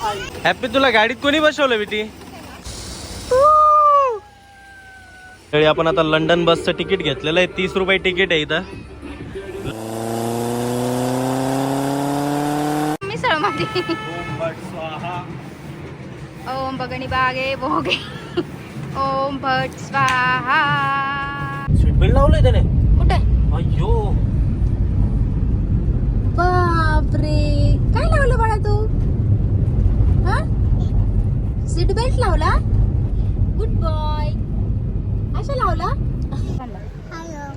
Happy तुला गाडीत कोणी बसवलं बेटी तरी आपण आता लंडन बसचं तिकीट घेतलेलं आहे. तीस रुपये तिकीट आहे इथं. ओम बगणी बागे भोगे. ओम भट स्वाहा. सीट बेल्ट लावलंय त्याने कुठे अय्यो बापरे काय लावलं बाळा तू हा सीट बेल्ट लावला गुड बॉय अशा लावला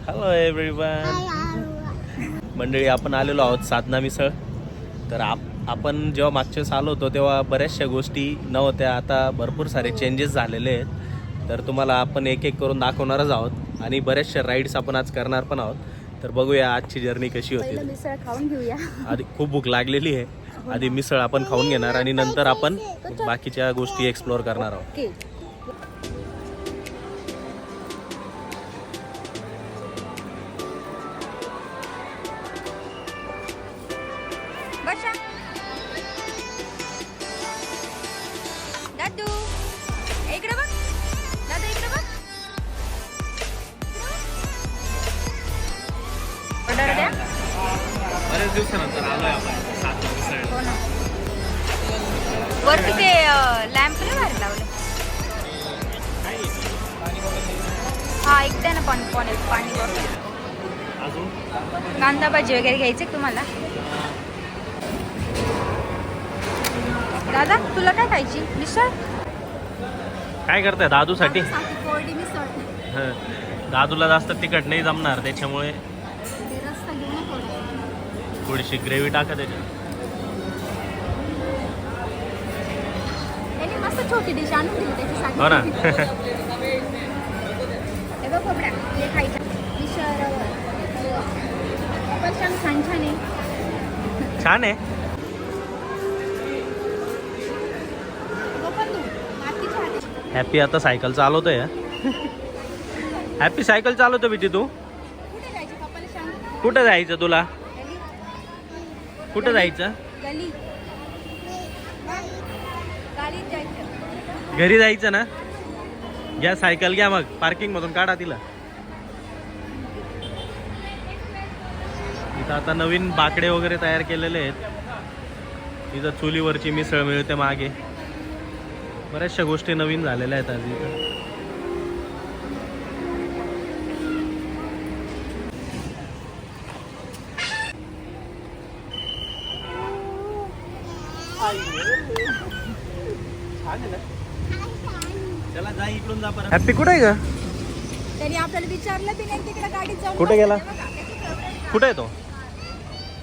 हॅलो एव्हरीवन मंडळी आपण आलेलो आहोत साधना मिसळ. तर आप आपण जेव्हा मागच्या वेळेस आलो होतो तेव्हा बऱ्याचशा गोष्टी नव्हत्या आता भरपूर सारे चेंजेस झालेले आहेत. तर तुम्हाला आपण एक एक करून दाखवणारच आहोत. आणि बऱ्याचशा राईड्स आपण आज करणार पण आहोत. तर बघूया आजची जर्नी कशी होती. मिसळ खाऊन घेऊया. आधी खूप भूक लागलेली आहे. आधी मिसळ आपण खाऊन घेणार आणि नंतर आपण बाकीच्या गोष्टी एक्सप्लोअर करणार आहोत. दादू इकडे बघ. दादा इकडे बघ. ऑर्डर द्या. बरेच दिवसानंतर आलोय आपण हो ना. वरती ते लॅम्प नाही भारी लावले? हा एक द्या ना पाणी पाणी पाणी बॉटल कांदा भाजी वगैरे घ्यायचे तुम्हाला? दादा तुला काय खायची मिसळ? काय करताय दादूसाठी? कोरडी मिसळ. हं. दादूला जास्त तिखट नाही जमणार त्याच्यामुळे ते रस्ता घेऊन ये थोडा. थोडीशी ग्रेव्ही टाका त्याच्यात. त्यांनी मस्त छोटी डिश आणून दिली त्याच्यासाठी. हो ना. हे बघ कोपड्या हे खायचं. मिसळ रवा. पण छान छान छान आहे. छान आहे गोपन तू मातीच्या हाती हॅपी आता सायकल चालवतोय हॅपी सायकल चालवतो बिटी तू. कुठं जायचं तुला? कुठं जायचं? जायचं घरी जायचं ना? घ्या सायकल घ्या मग. पार्किंग मधून काढा तिला. इथं आता नवीन बाकडे वगैरे तयार केलेले आहेत. इथं चुलीवरची मिसळ मिळते मागे. बऱ्याचशा गोष्टी नवीन झालेल्या आहेत आज इथं चला जा इकडून जा परत. हॅपी कुठे आहे का त्यांनी आपल्याला विचारलं बी नाही तिकडे गाडीत जाऊन कुठे गेला? कुठे आहे तो?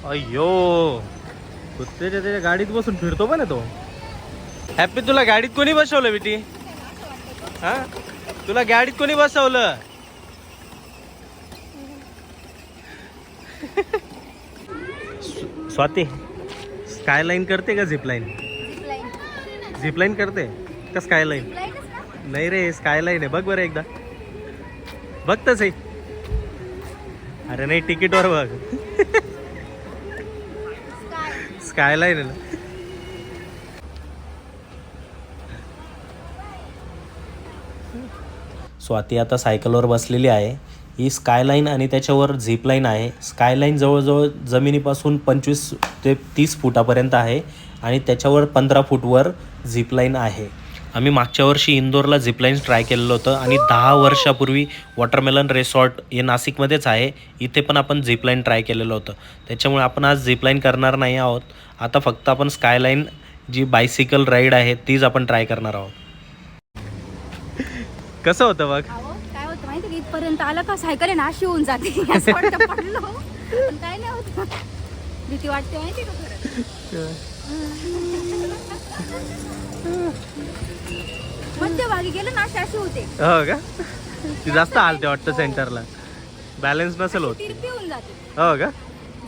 अय्यो कुत्त्याच्या त्याच्या गाडीत बसून फिरतो पण आहे तो. हॅपी तुला गाडीत कोणी बसवलं बेटी? हा? तुला गाडीत कोणी बसवलं? स्व- स्वाती स्कायलाईन करते का झिपलाईन zipline. झिपलाईन करते? का स्कायलाईन Zipline च ना? नाही रे स्कायलाईन आहे. बघ बरं एकदा. बघ तसं अरे नाही तिकीटवर बघ. स्कायलाईन आहे ना. स्वाती आता सायकलवर बसलेली आहे. ही स्कायलाईन आणि त्याच्यावर झिपलाईन आहे. स्कायलाईन जवळजवळ जमिनीपासून पंचवीस ते तीस फुटापर्यंत आहे आणि त्याच्यावर पंधरा फूटवर झिपलाईन आहे. आम्ही मागच्या वर्षी इंदोरला झिपलाईन ट्राय केलेलं होतं आणि दहा वर्षापूर्वी वॉटरमेलन रिसॉर्ट हे नाशिकमध्येच आहे. इथे पण आपण झिपलाईन ट्राय केलेलं होतं. त्याच्यामुळे आपण आज झिपलाईन करणार नाही आहोत. आता फक्त आपण स्कायलाईन जी बायसिकल राईड आहे तीच आपण ट्राय करणार आहोत. कसं होतं बघ अहो, काय होतं माहिती का? इथपर्यंत आलं का सायकल आहे ना अशी होऊन जाते. असं वाटतं पडलो. पण काय नाही होत. भीती वाटते माहिती का खरं? मध्यभागी गेलं ना अशी अशी होते. हो का? ती जास्त हालते वाटतं सेंटरला. बॅलन्स नसेल होत. तिरपी होऊन जाते. हो का?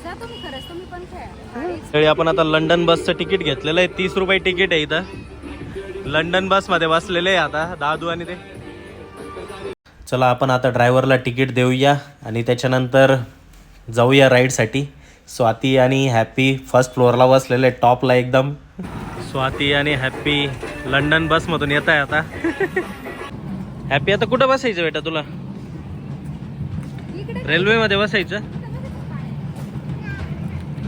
जा तुम्ही खरंच तुम्ही पण खेळा. तरी आपण आता लंडन बसचं तिकीट घेतलेलं आहे. तीस रुपये तिकीट आहे इथं. लंडन बसमध्ये बसलेले आहे आता दादू आणि ते. चला आपण आता ड्रायव्हरला तिकीट देऊया आणि त्याच्यानंतर जाऊया राईडसाठी. स्वाती आणि हॅपी फर्स्ट फ्लोअरला बसलेले टॉपला एकदम. स्वाती आणि हॅप्पी लंडन बसमधून येत आहे आता. हॅप्पी आता कुठं बसायचं बेटा तुला? इकडे रेल्वेमध्ये बसायचं?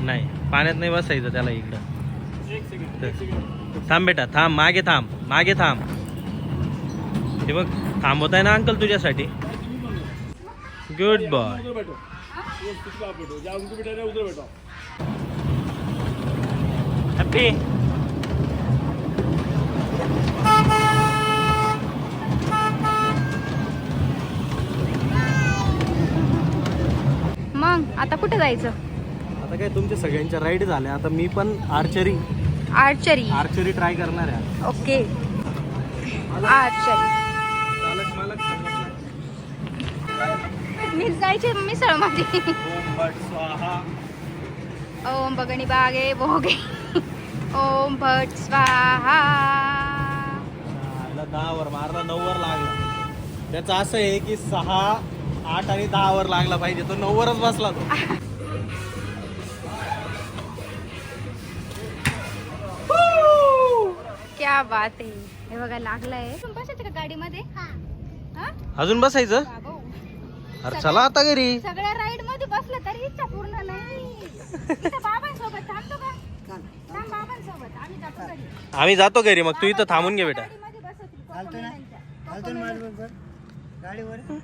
नाही पाण्यात नाही बसायचं त्याला इकडं. थांब बेटा थांब मागे थांब मागे थांब. हे बघ. थांबवत आहे ना अंकल तुझ्यासाठी? गुड बॉय हॅप्पी मग आता कुठे जायचं? आता काय तुमच्या सगळ्यांच्या राईड झाल्या. आता मी पण आर्चरी आर्चरी आर्चरी ट्राय करणार आहे. ओके आर्चरी मी जायचे मिसळमध्ये ओम बगणी बागे भोगे. ओम भट स्वाहा. आला दहा वर मारला नऊ वर लागला. त्याचं असं आहे की सहा आठ आणि दहा वर लागला पाहिजे. तो नऊ वरच बसला तो. क्या बात आहे. हे बघा लागलाय. तुम्ही बसायचं का गाडीमध्ये? हा? अजून बसायचं? अरे चला आता घरी. सगळ्या राईडमध्ये बसलं तरी इच्छा पूर्ण नाही. इथं बाबांसोबत थांबतो का? थांब बाबांसोबत. आम्ही जातो घरी. आम्ही जातो घरी. मग तू इथं थांबून घे बेटा. गाडीमध्ये. कोकण